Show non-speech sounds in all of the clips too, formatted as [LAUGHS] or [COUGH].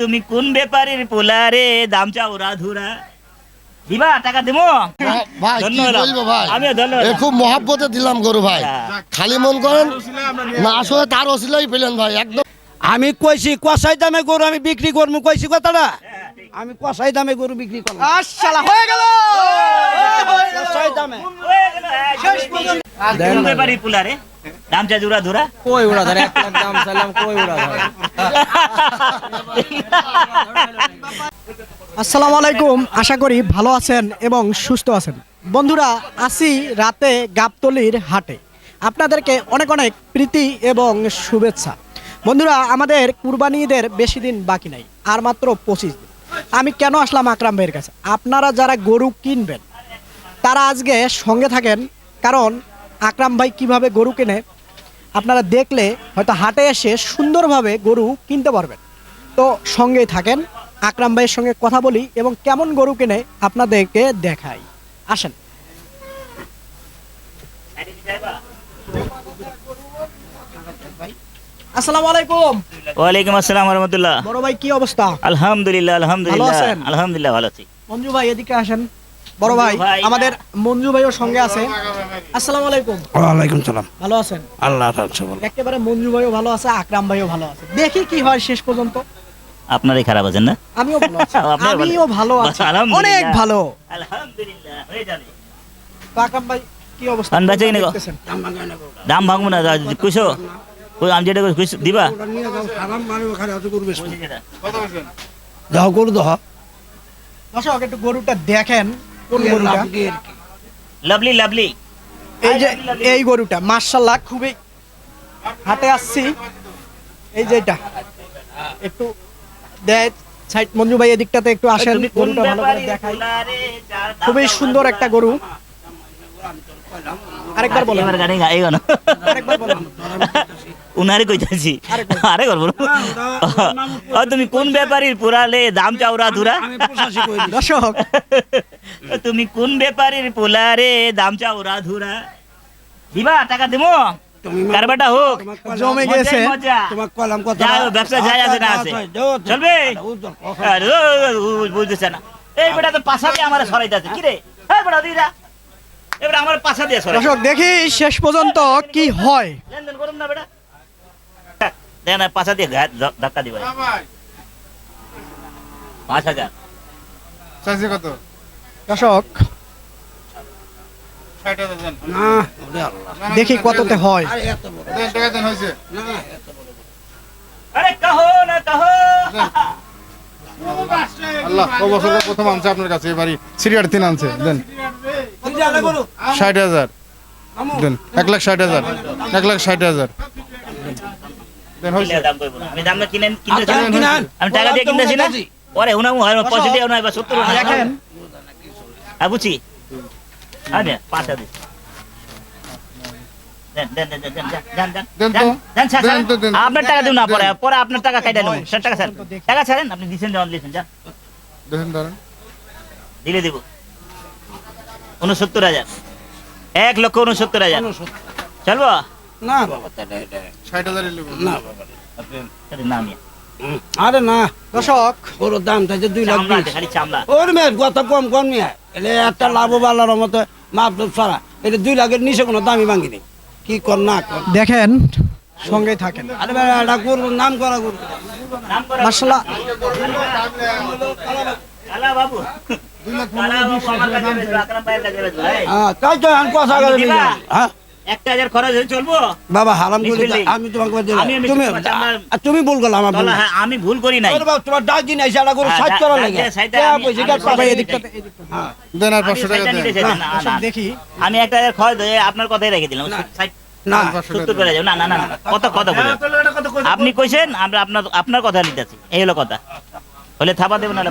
তুমি কোন ব্যাপারের পোলা রে দাম চাও রাধুরা। দিবা টাকা দেবো ভাই কি বলব ভাই? এ খুব মহাব্বতে দিলাম গরু ভাই। খালি মন করেন না আসলে তার ওসিলাই পেলেন ভাই একদম। আমি কইছি কষাই দামে গরু আমি বিক্রি করব কইছি কথাটা? আমি কষাই দামে গরু বিক্রি করব হয়ে গেল! কষাই দামে। কই উড়া ধরে? কই উড়া ধরে? আসসালামু আলাইকুম, আশা করি ভালো আছেন এবং সুস্থ আছেন। বন্ধুরা, আসি রাতে গাবতলির হাটে। আপনাদেরকে অনেক অনেক প্রীতি এবং শুভেচ্ছা। বন্ধুরা, আমাদের কুরবানি ঈদের বেশি দিন বাকি নাই, আর মাত্র পঁচিশ দিন। আমি কেন আসলাম আকরাম ভাইয়ের কাছে? আপনারা যারা গরু কিনবেন, তারা আজকে সঙ্গে থাকেন, কারণ আকরাম ভাই কীভাবে গরু কেনে আপনারা দেখলে হয়তো হাটে এসে সুন্দরভাবে গরু কিনতে পারবেন। তো সঙ্গেই থাকেন আকরাম ভাইয়ের সঙ্গে কথা বলি এবং কেমন গরু কিনে আপনাদেরকে দেখাই। আসেন। আসসালামু আলাইকুম। ওয়ালাইকুম আসসালাম রহমতুল্লাহ। বড় ভাই কি অবস্থা? আলহামদুলিল্লাহ আলহামদুলিল্লাহ। আলহামদুলিল্লাহ ভালো আছি। মঞ্জু ভাই এদিকে আসেন। বড় ভাই আমাদের মঞ্জু ভাইও সঙ্গে আছে। আসসালামু আলাইকুম। ওয়ালাইকুম সালাম। ভালো আছেন? আল্লাহ একেবারে মঞ্জু ভাইও ভালো আছে আকরাম ভাইও ভালো আছে। দেখি কি হয় শেষ পর্যন্ত। আপনারই খারাপ আছেন না? আমিও ভালো আছি। [LAUGHS] আমিও ভালো আছি। অনেক ভালো। আলহামদুলিল্লাহ হয়ে যাবে। তো আকরাম ভাই কি অবস্থা? পান বেচে কিনে গো? দেখতেছেন? দাম ভাঙবো না কুশো আমি যেটা কইছি, দিবা? যাও গরু দহ দর্শক একটু গরুটা দেখেন। কোন গরুটা? Lovely lovely. এই যে এই গরুটা মার্শাল্লাহ খুবই হাতে আসছি। এই যে এটা। একটু দেয় সাইড মঞ্জু ভাই এদিকটাতে একটু আসেন গরুটা ভালো করে দেখাই। খুবই সুন্দর একটা গরু। আরেকবার বলেন। উনারে কইতাছি আরে গল্প তুমি কোন ব্যাপারীর পোলালে দাম চাউরা ধুরা দর্শক তুমি কোন ব্যাপারীর পোলারে দাম চাউরা ধুরা দিবা টাকা দেবো কারবাটা হোক জমে আছে না আছে চলবে না এই বেটা তো পাশাতে আমার সরাইতে আছে কি রে দিদা এবার আমার দিয়ে সরে। দর্শক দেখি শেষ পর্যন্ত কি হয়। লেনদেন করুন না বেটা। হ্যাঁ, দেন দিয়ে ধাক্কা কত? দর্শক দেখি কততে হয়। প্রথম আনছে আপনার কাছে এবারই সিরিয়ার তিন আনছে। দেন। ষাট হাজার। দেন এক লাখ ষাট হাজার। এক লাখ ষাট হাজার। আপনার টাকা দিন না পরে। পরে আপনার টাকা কাইটা নেব। টাকা ছাড়েন। টাকা ছাড়েন আপনি দিচ্ছেন দিলে দেবো। উনসত্তর হাজার। এক লক্ষ উনসত্তর হাজার। চলবো? না বাবা। ষাট না বাবা। আরে না নিয়ে হুম, আরে না দর্শক গরুর দাম চাইছে দুই লাখ ওর কম কম নিয়ে এলে একটা লাভ বালার মতো মাপ ছাড়া। এটা দুই লাখের নিচে কোনো দামি ভাঙি নেই। কি কর না দেখেন সঙ্গেই থাকেন। আরে ভাই এটা গরুর নাম করা গরু। নাম করো মার্শাল্লাহ কালা বাবু। হ্যাঁ, আমি ভুল করি নাই। তোমার ডাক দিন আমি একটা হাজার খরচ আপনার কথাই রেখে দিলাম না হ্যাঁ, না না না কথা বলে আপনি কইছেন আমরা আপনার আপনার কথা নিতেছি এই হলো কথা। হলে থাপা দেবেন নাহলে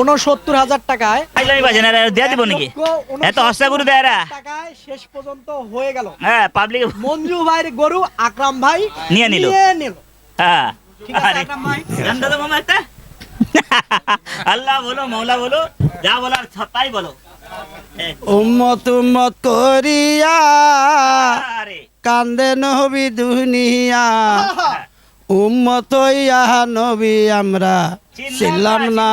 উনসত্তর হাজার টাকায় দেয়া দিব নাকি? এত হস্তা গরু দেয় টাকায় শেষ পর্যন্ত হয়ে গেল। হ্যাঁ পাবলিক মঞ্জু ভাইয়ের গরু আকরাম ভাই নিয়ে নিল। নিল। হ্যাঁ। আল্লাহ বলো মৌলা বলো যা বলার তাই বলো। উম্মত উম্মত করিয়া কান্দে নবী দুনিয়া। উম্মত ইয়া নবী আমরা। ছিলাম না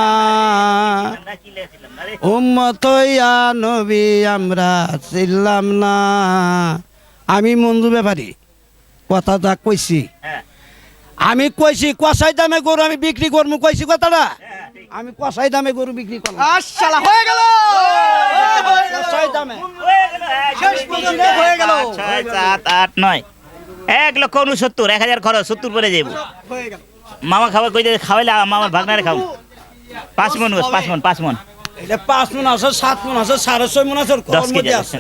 আমরা কি লেছিলাম উম্মত ইয়া নবী আমরা ছিলাম না আমি মঞ্জু ব্যাপারী কথা যা কইছি। হ্যাঁ। আমি কইছি কষাই দামে গরু আমি বিক্রি করব কইছি কথাটা? হ্যাঁ, আমি কষাই দামে গরু বিক্রি করব আশালা হয়ে গেল! কষাই দামে। হয়ে গেল, শেষ পর্যন্ত হয়ে গেল। পাঁচ, ছয় সাত আট নয়। এক লক্ষ উনসত্তর এক হাজার খরচ সত্তর পরে যাব হয়ে গেল। মামা খাবার কই দিয়ে খাওয়াইলে মামার ভাগনারে খাও পাঁচ মন গোস, পাঁচ মন পাঁচ মন। এটা পাঁচ মন আছে সাত মন আছে সাড়ে ছয় মন আছে দশ কেজি মধ্যে আছে।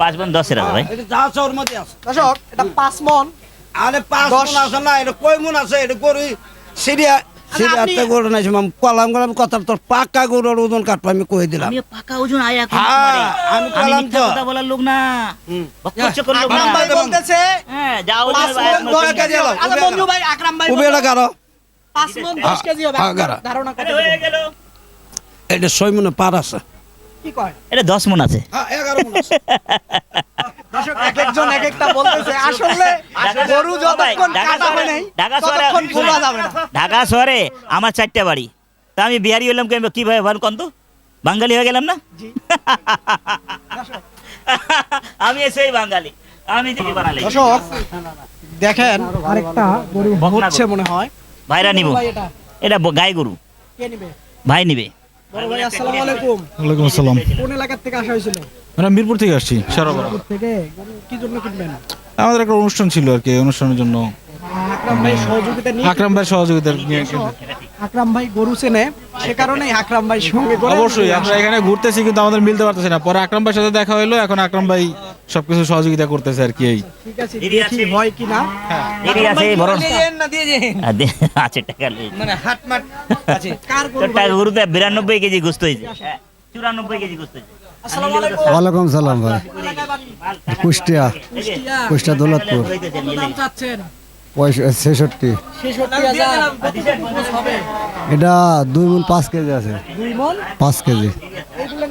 পাঁচ মন দশের আছে ভাই। এটা যা আছে ওর মধ্যে আছে। দর্শক এটা পাঁচ মন। আরে পাঁচ মন আছে না এটা কয় মন আছে? এটা গরু সিরিয়া গরু নাই মাম কলাম কলাম কথা তোর পাকা গরুর ওজন কাটবো আমি কই দিলাম। আমি পাকা ওজন আয়া হ্যাঁ, আমি আমি তো। কথা বলার লোক না। হুম। বকচক না। বলতেছে। হ্যাঁ যাও পাঁচ দশ কেজি হবে মঞ্জু ভাই আকরাম ভাই উবেলা কারও এটা ছয় মনে পার আছে। এটা দশ মন আছে। হ্যাঁ এগারো মন আছে। দর্শক এক একজন এক একটা বলতেছে আসলে ঢাকা- গরু যতক্ষণ ঢাকা কাটা হয় শহরে- আমার চারটা বাড়ি। তা আমি বিহারি হলাম কেন কীভাবে ভালো কন্ত? বাঙালি হয়ে গেলাম না? [LAUGHS] আমি সেই বাঙালি। আমি দেখেন আরেকটা হচ্ছে মনে হয়। ভাইরা নিব? এটা? গাই গরু। কে নিবে? ভাই নিবে। বড় ভাই আসসালামু আলাইকুম। ওয়ালাইকুম আসসালাম। কোন এলাকা থেকে আসা হয়েছিল? আমরা মিরপুর থেকে আসছি সারাবার থেকে? কি জন্য কিনবেন? আমাদের একটা অনুষ্ঠান ছিল আর কি অনুষ্ঠানের জন্য। আকরাম ভাই সহযোগিতা নিয়ে আকরাম ভাই সহযোগিতা নিয়ে আকরাম ভাই গরু চেনে সে কারণেই আকরাম ভাই সঙ্গে অবশ্যই আমরা এখানে ঘুরতেছি কিন্তু আমাদের মিলতে পারতেছি না। পরে আকরাম ভাইয়ের সাথে দেখা হলো এখন আকরাম ভাই সবকিছু সহযোগিতা করতেছে আর কি এই। ঠিক আছে দেখি আছে? হয় কিনা? দেরি আছে বড় আর আছে টাকা লই। কার গরু টাকা গরুতে বিরানব্বই কেজি গোস্ত হয়েছে। চুরানব্বই কেজি গোস্ত হয়েছে। আসসালামু আলাইকুম। ওয়ালাইকুম সালাম ভাই। কুষ্টিয়া। কুষ্টিয়া। দৌলতপুর। দাম চাচ্ছেন? ছেষট্টি। এটা দুই মন পাঁচ কেজি আছে। পাঁচ কেজি। এগুলো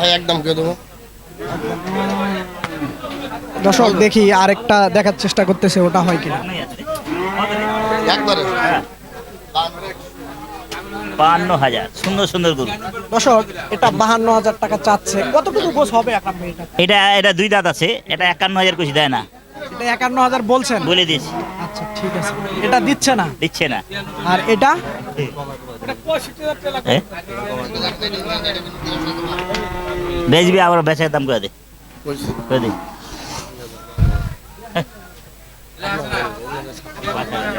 হ্যাঁ একদম দেবো? দর্শক দেখি আরেকটা দেখার চেষ্টা করতেছে ওটা হয় কিনা। একবারে? বান্ন হাজার। সুন্দর সুন্দর গরু। দর্শক এটা বাহান্ন হাজার টাকা চাচ্ছে। কতটুকু গোছ হবে আকরাম এটা এটা এটা দুই দাঁত আছে। এটা একান্ন হাজার কুচি দেয় না। এটা একান্ন হাজার বলছেন? বলে দিয়েছি। আচ্ছা। ঠিক আছে। এটা দিচ্ছে না। দিচ্ছে না। আর এটা? বেচবি আবার বেচার দাম করে দে। করে দে।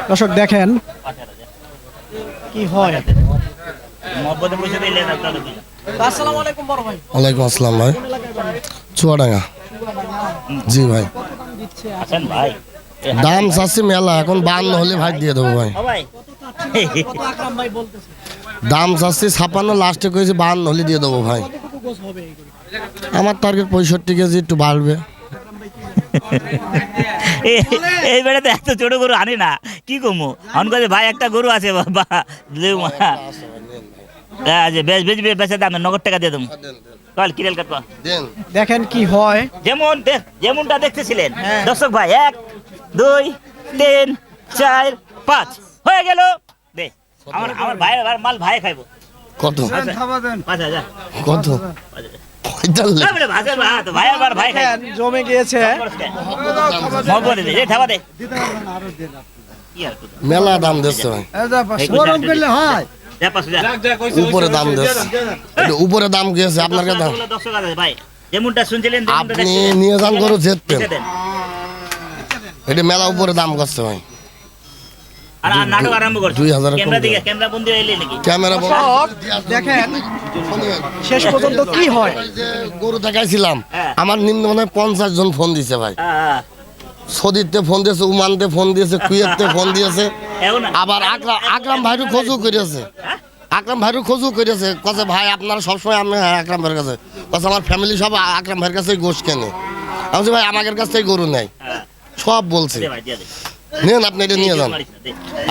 দর্শক দেখেন। কি হয়? ভাই। ওয়ালাইকুম আসসালাম ভাই। চুয়াডাঙ্গা। জি ভাই। ভাই? দাম চাচ্ছি মেলা এখন বান্ন হলে ভাই দিয়ে দেবো ভাই। দাম চাচ্ছি ছাপান্ন লাস্টে কয়েছি বান্ন হলে দিয়ে দেবো ভাই। আমার টার্গেট পঁয়ষট্টি কেজি একটু বাড়বে। এই বেড়াতে এত ছোট গরু আনে না কি কমু? অন করে ভাই একটা গরু আছে বাবা মা। হ্যাঁ, বেশ বেচবি বেচে দাম নগদ টাকা দিয়ে দেবো। কল কিরেল কাটবা? দেখেন কি হয়। যেমন যেমনটা দেখতেছিলেন। হ্যাঁ। দর্শক ভাই এক দুই তিন চার পাঁচ। হয়ে গেল। দে আমার আমার ভাই আমার মাল ভাই খাইবো। কত? পাঁচ হাজার। কত? জমে গিয়েছে। মহব্বত দে, দে, ঠাবা দে। কি আর করব? মেলা দাম দিচ্ছে করলে হয়। উপরে দাম উপরে দাম গিয়েছে আপনার কাছে যেমনটা শুনছিলেন আপনি নিয়ে যান করে যেতেন এটা মেলা উপরে দাম করছে ভাই। হয়। আমার নিম্ন মানে পঞ্চাশ জন ফোন দিছে ভাই। হ্যাঁ, হ্যাঁ। ফোন দিয়েছে উমানতে ফোন দিয়েছে কুয়েতে ফোন দিয়েছে। আবার আকরাম আকরাম ভাইরু খোঁজও করেছে আকরাম ভাইরু খোঁজও করেছে কাছে ভাই আপনারা সবসময় আমি হ্যাঁ আকরাম ভাইয়ের কাছে কাছে আমার ফ্যামিলি সব আকরাম ভাইয়ের কাছেই গোশ কেনে। আমি ভাই আমাদের কাছ থেকে গরু নেই। হ্যাঁ, সব বলছে। নেন আপনি এটা নিয়ে যান।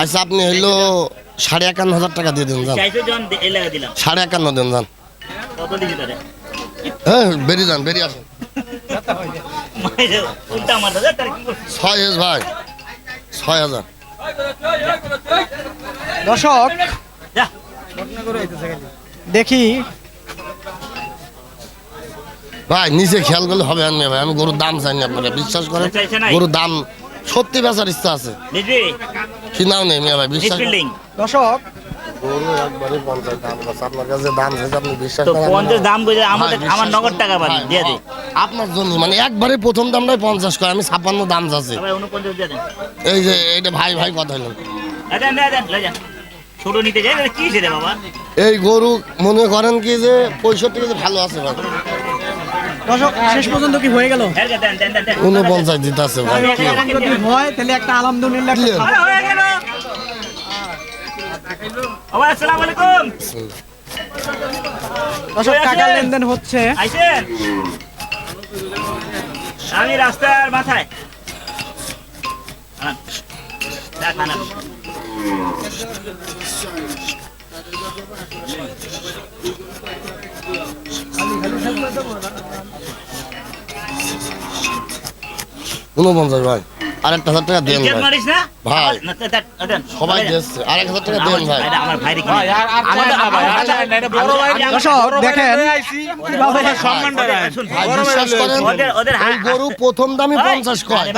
আচ্ছা আপনি হইল সাড়ে একান্ন হাজার টাকা দিয়ে দিন যান। সাড়ে একান্ন দিন যান। হ্যাঁ বেরিয়ে যান বেরিয়ে আসেন? ছয় ভাই। ছয় হাজার। দর্শক যা। দেখি। ভাই নিচে খেয়াল করলে হবে আর নেই ভাই। আমি গরুর দাম চাই না আপনারা বিশ্বাস করেন? চাইছে গরুর দাম সত্যি বেচার ইচ্ছা আছে। কি নাম নেই মিয়া ভাই? বিশ্বাস দর্শক গরু একবারে পঞ্চাশ দাম আছে। আপনার কাছে দাম চাইছে আপনি বিশ্বাস তো পঞ্চাশ দাম করে আমার আমার নগদ টাকা পাবি দিয়ে দে আপনার জন্য মানে একবারে প্রথম দামটাই পঞ্চাশ করে আমি ছাপ্পান্ন দাম দেন। এই যে এইটা ভাই ভাই কথা হলো। দেন দেন দেন লয়ে যা ছোট নিতে যাই কি রে বাবা? এই গরু মনে করেন কি যে পঁয়ষট্টি কেজি ভালো আছে ভাই। দর্শক শেষ পর্যন্ত কি হয়ে গেল? হ্যাঁ, দেন দেন দেন দেন। উনপঞ্চাশ দিতে আছে ভাই হয় তাহলে একটা আলহামদুলিল্লাহ। আসসালামু আলাইকুম। আছে? লেনদেন হচ্ছে। আইছেন? আমি রাস্তার মাথায়। ভাই। হাজার টাকা দেন ভাই। সবাই দিচ্ছে হাজার টাকা দেন ভাই। আমার দেখেন। গরু প্রথম দামই ওই, পঞ্চাশ কয়?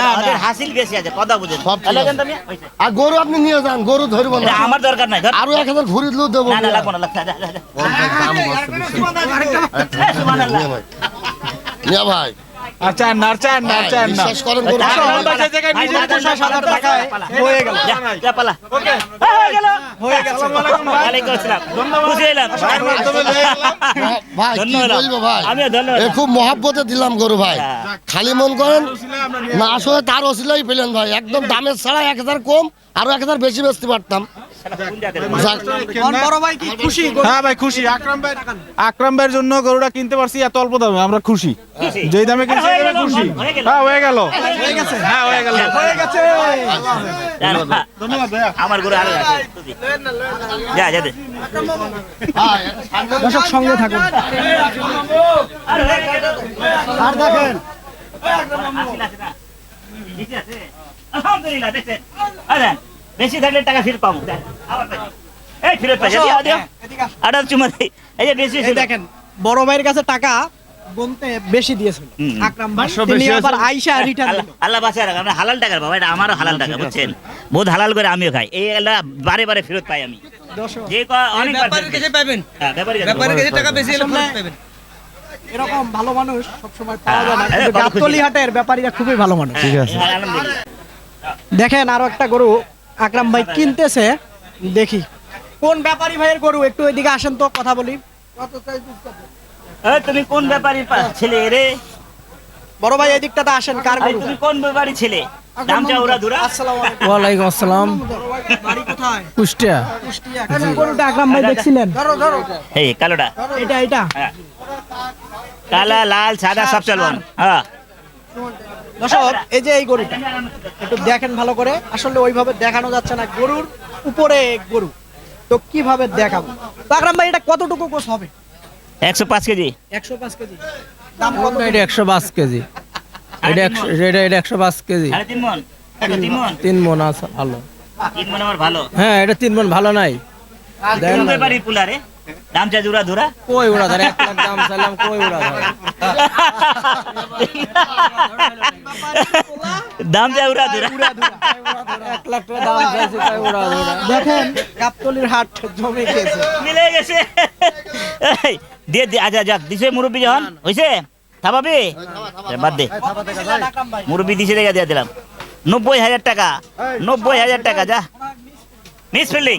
আরে গরু আপনি নিয়ে যান গরু ধরবো না। আমার দরকার নাই আরও এক হাজার ঘুরি দিলেও দেবো। ভাই। ভাই আর না ভাই, বিশ্বাস করেন গরু পালা, ভালো। পালা। জায়গায় ভাই, টাকায় পালা। হয়ে গেল। যা, যা, পালা। হয়ে গেল। হয়ে গেছে ওয়ালাইকুম আসসালাম। খুশি হলাম। ভাই কি বলব ভাই আমিও ধন্যবাদ। এ খুব মহাব্বতে দিলাম গরু ভাই হ্যাঁ। খালি মন করেন না আসলে তার ওসিলাই পেলেন ভাই একদম দামের ছাড়া এক হাজার কম আরও এক হাজার বেশি বেচতে পারতাম কোন জাতের? যাক, আমার বড় ভাই কি খুশি? হ্যাঁ ভাই খুশি। আকরাম ভাই আকরাম ভাইয়ের জন্য গরুটা কিনতে পারছি এত অল্প দামে আমরা খুশি। খুশি? যেই দামে কিনছি হয়ে এই দামে গেল, খুশি। হ্যাঁ হয়ে গেল। হ্যাঁ হয়ে গেল। হয়ে গেছে। আমার গরু আরও যা যা দর্শক সঙ্গে থাকুন। আরে। আর দেখেন? আলহামদুলিল্লাহ, দেখছেন? বেশি থাকলে টাকা ফেরত পাবো। দেখ, আবার পাই। এই ফেরত পাই। এদিকে চুমা দেই। এই যে বেশি দেখেন বড় ভাইয়ের কাছে টাকা গুনতে বেশি দিয়েছিল। আকরাম ভাই তিনি আবার। রিটার্ন আল্লাহ বাঁচায় রাখ, আমরা হালাল টাকার বাবা এটা আমারও হালাল টাকা বুঝছেন? বহুত হালাল করে আমিও খাই। এই আল্লাহ বারে বারে ফেরত পাই আমি। যে ক- ব্যাপারের কাছে পাবেন। হ্যাঁ, ব্যাপারীর কাছে। ব্যাপারের কাছে টাকা বেশি হলে ফেরত পাবেন। এরকম ভালো মানুষ সবসময় পাওয়া যায় না। হ্যাঁ। গাবতলী হাটের ব্যাপারীরা খুবই ভালো মানুষ। ঠিক আছে দেখেন আরও একটা গরু। আকরাম ভাই কিনতেছে দেখি। কোন ব্যাপারী ভাইয়ের গরু? একটু ওইদিকে আসেন তো কথা বলি। তুমি কোন ব্যাপারীর পা- ছেলে রে? বড় ভাই এদিকটাতে আসেন কার গরু? তুমি কোন ব্যাপারী ছেলে? দামটা ওরা দূরা? আসসালামু আলাইকুম। ওয়ালাইকুম আসসালাম। বড় ভাই, বাড়ি কোথায়? কুষ্টিয়া। কুষ্টিয়া। গরুটা আকরাম ভাই দেখছিলেন? এই কালোটা। এটা এটা। হ্যাঁ। কালা লাল সাদা সব চলবান হ্যাঁ। দর্শক এই যে এই গরুটা একটু দেখেন ভালো করে। আসলে ওইভাবে দেখানো যাচ্ছে না গরুর উপরে গরু। তো কীভাবে দেখাবো? আকরাম ভাই এটা কতটুকু কোষ হবে? একশো পাঁচ কেজি। একশো পাঁচ কেজি। দাম কত এটা একশো পাঁচ কেজি। এটা একশো এটা এটা একশো পাঁচ কেজি। তিন মন। তিন মন। তিন মন আছে ভালো। তিন মন আমার ভালো। হ্যাঁ এটা তিন মন ভালো নাই। দেন। দাম চাই দূরা দূরা। কই উড়া ধরে? এক লাখ দাম চাইলাম কই উড়া ধরে? দাম চাই উড়া দূরা। এক লাখ টাকা দাম চাইছে কই উড়া ধরে? দেখেন। গাবতলির হাট জমে গিয়েছে মিলে গেছে। এই, দিয়ে দিয়ে আচ্ছা যাক দিছে মুরব্বী যখন হয়েছে থাপাবি বাদ দে। মুরব্বী দিছে দেখে দিয়ে দিলাম। নব্বই হাজার টাকা নব্বই হাজার টাকা যা। মিস ফিল্ডিং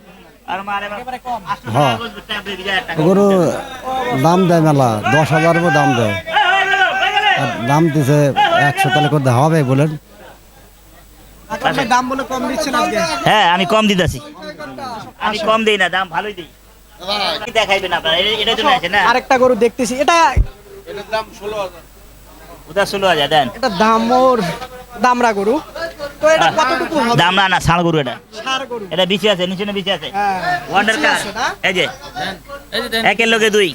হ্যাঁ। গরু দাম দেয় মেলা দশ হাজার দাম দেয়। আর দাম দিছে একশো তাহলে করতে হবে বলেন। দাম দিচ্ছেন আজকে? হ্যাঁ আমি কম দিতেছি। আমি কম দেই না দাম ভালোই দিই। দেখাইবেন আপনারা? এটা- এটার জন্য আছে না? আরেকটা গরু দেখতেছি। এটা উদা ষোলো হাজার দেন। এটা দামর দামরা গরু। তো এটা কতটুকু হবে? দাম না না ষাঁড় গরু এটা। গরু এটা বিচে আছে নিচে না বিচে আছে। হ্যাঁ ওয়ান্ডার কার এই যে। একের লোকে দুই।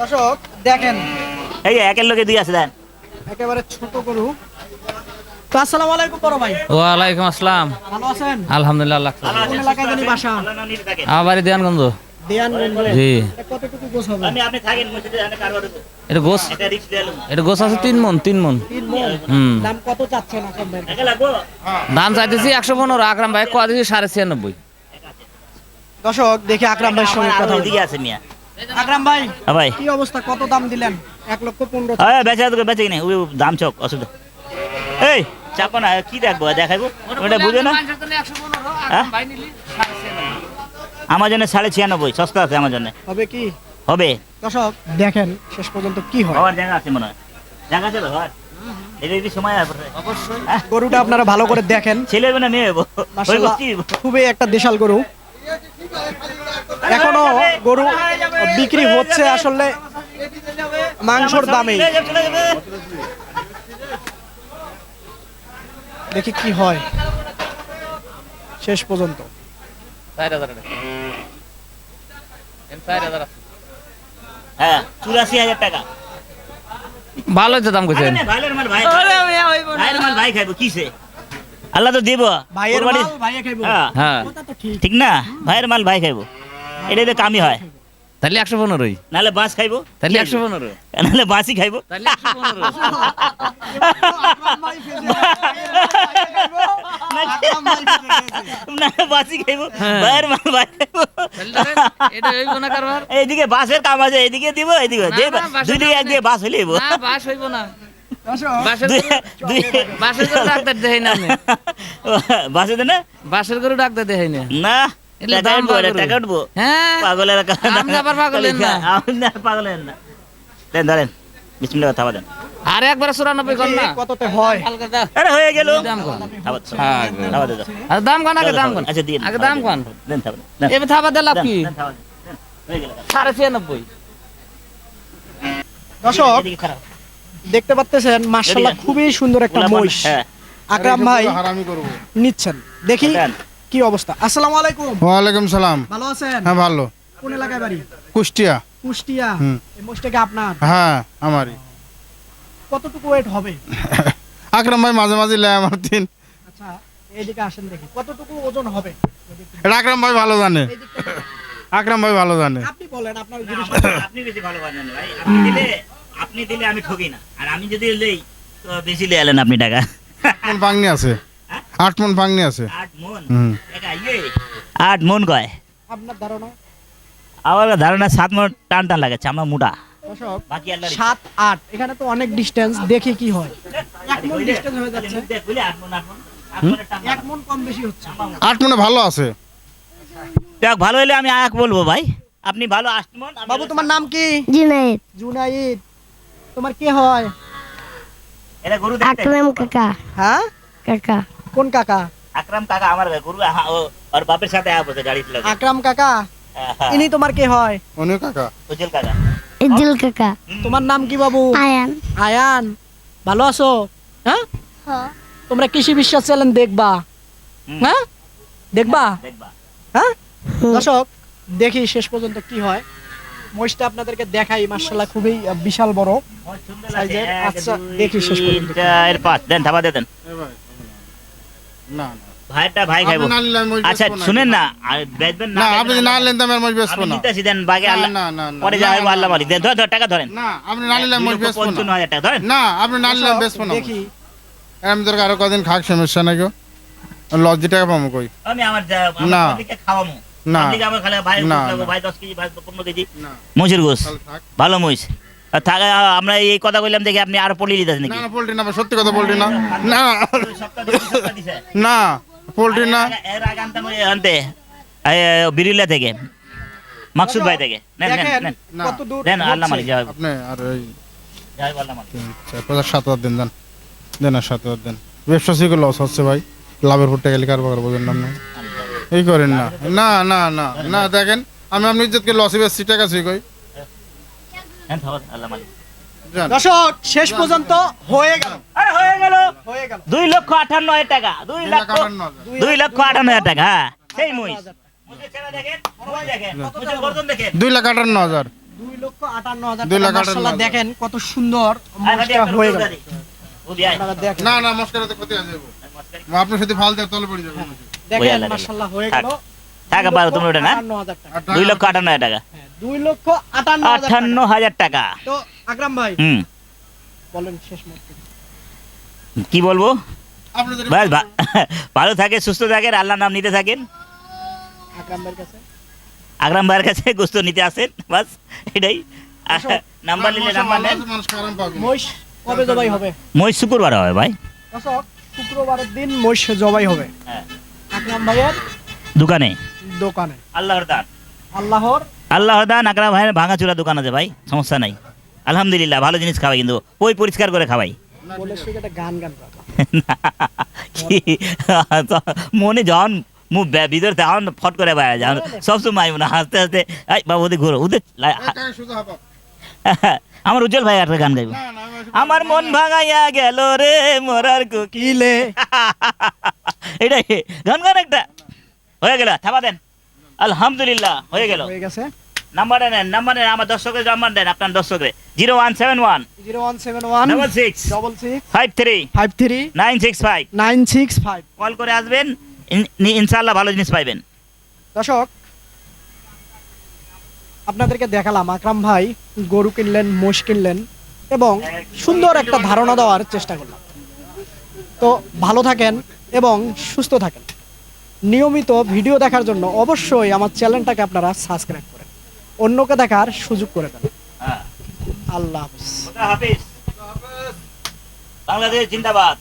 দর্শক দেখেন। এই যে একের লোকে দুই আছে দেন। একেবারে ছোট গরু। আসসালামু আলাইকুম বড় ভাই। ওয়ালাইকুম আসসালাম। ভালো আছেন? আলহামদুলিল্লাহ কোন এলাকায় জানি বাসা? ভালো না নিতে থাকেন। আমার বাড়ি দেয়ানগঞ্জ। দেয়ানগঞ্জ। জি। কতটুকু গোছ হবে? আমি আপনি থাকেন মসজিদে কারবার হতো। এটা গোস এটা গোস আছে তিন মন তিন মন। হুম। দাম কত চাচ্ছেন দাম চাইতেছি একশো পনেরো আকরাম ভাই কোয়া দিয়েছি সাড়ে ছিয়ানব্বই। দর্শক দেখি আকরাম ভাইয়ের সঙ্গে আমার কথা আছে মিয়া। আকরাম ভাই হ্যাঁ ভাই। কি অবস্থা? কত দাম দিলেন? এক লক্ষ পনেরো হ্যাঁ বেচা তোকে বেচে কিনে। দাম চক অসুবিধা। এই চাপো না কি দেখব দেখাইবো? ওটা বুঝে না? হ্যাঁ? আমার জন্য সাড়ে ছিয়ানব্বই সস্তা আছে আমার জন্য হবে কি? হবে। দর্শক দেখেন শেষ পর্যন্ত কি হয়। হওয়ার জায়গা আছে মনে হয়। জায়গা আছে হওয়ার সময় আছে। গরুটা আপনারা ভালো করে দেখেন। ছেলে না মেয়ে? খুবই একটা দেশাল গরু। এখনও গরু বিক্রি হচ্ছে আসলে মাংসর দামে। দেখি কি হয়। শেষ পর্যন্ত। হ্যাঁ চুরাশি হাজার টাকা। ভালো হচ্ছে দাম কইছেন? ভাইয়ের মাল ভাই ভাইয়ের মাল ভাই খাইবো কিসে? আল্লাহ তো দিব ভাইয়ের মাল ভাই খাইবো। হ্যাঁ। হ্যাঁ। কথা তো ঠিক। ঠিক না? ভাইয়ের মাল ভাই খাইবো। এটাই তো কামই হয়। তাহলে একশো পনেরোই। নাহলে বাঁশ খাইবো। তাহলে একশো পনেরো। নাহলে বাঁশই খাইবো। হ্যাঁ। ভাইয়ের মাল ভাই খাইবো। তাহলে ধরেন, এটা হইব না কারবার? এইদিকে বাঁশের কাম আছে এইদিকে দিব এইদিকে একদিকে বাঁশ হইলে হইবো। হইব না। বাসের গরু ডাক্তার দেখাই না না? বাসের গরু ডাক্তার দেখাই না। না এগুলো টাকা দাম উঠবো এটা, বাড়বে। টাকা উঠবো হ্যাঁ পাগলের আপনি আবার পাগলের না। আপনি পাগলের না। দেন ধরেন বিসমিল্লাহ থাবা দেন আর একবার চুরানব্বই কর না। কততে হয়? আরে হয়ে গেল। দাম কম হ্যাঁ, থাবা দে দাও। আর দাম কন আগে দাম কন আচ্ছা দিন আগে দাম কন দেন থাবা দেন। থাবা দিয়ে লাভ কি? দেন, থাবা দেন, দেন। হয়ে গেল। সাড়ে ছিয়ানব্বই। দর্শক দেখতে পাচ্ছেন মার্শাল্লাহ এদিকে। খুবই সুন্দর একটা মহিষ। হ্যাঁ। আকরাম ভাই নিচ্ছেন। দেখি। কি অবস্থা? আসসালামু আলাইকুম। ওয়ালাইকুম সালাম। ভালো আছেন? হ্যাঁ ভালো। কোন এলাকায় বাড়ি? কুষ্টিয়া। কুষ্টিয়া। হুম। এই মোষটাকে আপনার? হ্যাঁ আমারই। কতটুকু ওয়েট হবে? [LAUGHS] আকরাম ভাই মাঝে মাঝে লেয় আমার তিন। আচ্ছা এইদিকে আসেন দেখি। কতটুকু ওজন হবে? এটা আকরাম ভাই ভালো জানে। আকরাম ভাই ভালো জানে। আপনি বলেন আপনার যদি আপনি বেশি ভালো পারেন ভাই। আপনি দিলে আপনি দিলে আমি ঠকি না। আর আমি যদি লই তো বেশি লে এলেন আপনি টাকা। মন পাংনি আছে? আট মন পাংনি আছে। আট মন? ইয়ে? আট মন কয়? আপনার ধারণা? আমার ধারণা সাত মন টান টান লাগে চামড়া মোটা সাত আট এখানে তো অনেক ডিস্টেন্স দেখি কি হয়। এক মন ডিস্টেন্স হয়ে যাচ্ছে। এক মন কম বেশি হচ্ছে। আট মনে ভালো আছে। দেখ ভালো হলে আমি আয়াক বলব ভাই। আপনি ভালো আট মন বাবু তোমার নাম কি? জুনাইদ। জুনাইদ। তোমার কি হয়? এটা গরু দেখতে? আকরাম কাকা। হ্যাঁ? কাকা। কোন কাকা? আকরাম কাকা আমার গরু হ্যাঁ, ও ওর বাপের সাথে আয়া বসে গাড়ি চালাতে আকরাম কাকা হ্যাঁ, ইনি তোমার কে হয়? অনেক কাকা। উজ্জ্বল কাকা। ইজ্জুল কাকা। তোমার নাম কি বাবু? আয়ান। আয়ান। ভালো আছো? হ্যাঁ? তোমরা কৃষি বিশ্বাস চ্যানেল দেখবা। হ্যাঁ? দেখবা? দেখবা। হ্যাঁ? দর্শক দেখি শেষ পর্যন্ত কি হয়। মহিষটা আপনাদেরকে দেখাই মার্শাল্লাহ খুবই বিশাল বড় সাইজের। আচ্ছা, দেখি শেষ পর্যন্ত। চার, পাঁচ। দেন, থাবা দিয়ে দেন। না ভাইয়েরটা ভাই খাইবো। আপনি না নিলে আমি মহিষ আচ্ছা শুনেন না আর বেচবেন না আপনি না নিলেন তো আমি আর মহিষ বেচবো আমি না। নিতেছি, দেন, বাকি আল্লাহ- না, না, না, পরে যা হইবো আল্লাহ মালিক। দেন, ধর, ধর, টাকা ধরেন। না আপনি না নিলে আমি দুই মহিষ লক্ষ বেচবো পঞ্চান্ন না। হাজার টাকা, ধরেন। না আপনি না নিলে বেচবো না। দেখি। আমি তোর আরও কদিন খাক সমস্যা নাকি লজ দিয়ে টাকা পাবো কই? আমি আমার না। public-কে খাওয়ামু না। public আমার খালি ভাই। ভাই দশ কেজি ভাই পনেরো কেজি? না। মহিষের গোস ভালো মহিষ। থাকে আমরা এই কথা বললাম দেখে আপনি আরও পলিয়ে দিতেছেন না নাকি? না পোল্ট্রি না সত্যি কথা পোল্ট্রি না। না। না পোল্ট্রি না। এর আগে- আনতাম ওই আনতে বিরিলা থেকে মাকসুদ ভাই থেকে। নেন নেন নেন। কত দূর দেন আল্লাহ মালিক যাই আপনি আর ওই যাই আল্লাহ মালিক। চার সাত হাজার দেন দেন। দেন আর সাত হাজার দেন। ব্যবসা শিখে লস হচ্ছে ভাই। লাভের ফুটে গেলে কারবার বোঝেন না আপনি। এই করেন না। না না না না দেখেন। আমি আপনি ইজ্জতকে লসে বেশি টাকা আছে কই হ্যাঁ, থাকুন, আল্লাহ মালিক যান দর্শক শেষ পর্যন্ত হয়ে গেল। আরে হয়ে গেল। হয়ে গেল। দুই লক্ষ আটান্ন হাজার টাকা দুই লক্ষ লাখ আটান্ন হাজার। দুই লক্ষ আটান্ন হাজার টাকা হ্যাঁ সেই দেখেন। দুই লাখ আটান্ন হাজার। দুই লক্ষ আটান্ন হাজার। দেখেন কত সুন্দর হয়ে গেল। না না মস্কারাতে ক্ষতি আছে আপনার সাথে ফাল দেয় তলে পড়ে যাবে। দেখেন ওই মার্শাল্লাহ হয়ে গেল। দুই বারো, ওটা না? টাকা। টাকা- দুই লক্ষ আটান্ন হাজার টাকা। হ্যাঁ, দুই লক্ষ আটান্ন আটান্ন হাজার টাকা। তো আকরাম ভাই হুম। বলেন শেষ মুহূর্তে। কি বলব? ভালো থাকে সুস্থ থাকেন আল্লাহ নাম নিতে থাকেন। আকরাম ভাইয়ের কাছে? আগ্রাম ভাইয়ের কাছে গোস্ত নিতে আসেন বাস এটাই। নাম্বার নিলে নাম্বার নেন। মহিষ কবে জবাই হবে? মই শুক্রবার হবে ভাই। শুক্রবারের দিন মহিষ জবাই হবে। হ্যাঁ। আকরাম ভাইয়ের? দোকানে। দোকানে। আল্লাহর দান। আল্লাহর? আল্লাহর দান আকরাম ভাইয়ের ভাঙাচুরা দোকান আছে ভাই সমস্যা নাই। আলহামদুলিল্লাহ ভালো জিনিস খাওয়াই কিন্তু ওই পরিষ্কার করে খাওয়াই? বলে সে একটা গান গান মনে যখন মুখ ভিতর তখন ফট করে বাইরে যখন সবসময় মনে হাসতে হাসতে এই বাবু ওদের ঘুরো ওদের। আমার উজ্জ্বল ভাই একটা গান গাইব। আমার মন ভাঙাইয়া গেল রে মরার কোকিলে। [LAUGHS] এটাই গান গান একটা। হয়ে গেল থাবা দেন। আলহামদুলিল্লাহ হয়ে গেল। হয়ে গেছে। নাম্বার নেন নাম্বার নেন আমার দর্শকের নাম্বার দেন আপনার দর্শকের। Zero one seven one zero one seven one double six double six five three five three nine six five nine six five call করে আসবেন ইন- ইনশাআল্লাহ ভালো জিনিস পাইবেন। দর্শক আপনাদেরকে দেখালাম আকরাম ভাই গরু কিনলেন মোষ কিনলেন এবং সুন্দর একটা ধারণা দেওয়ার চেষ্টা করলাম। তো ভালো থাকেন এবং সুস্থ থাকেন। নিয়মিত ভিডিও দেখার জন্য অবশ্যই আমার চ্যানেলটাকে আপনারা সাবস্ক্রাইব করেন। অন্যকে দেখার সুযোগ করে দেন। হ্যাঁ। আল্লাহ হাফিজ। হাফিজ। বাংলাদেশ জিন্দাবাদ।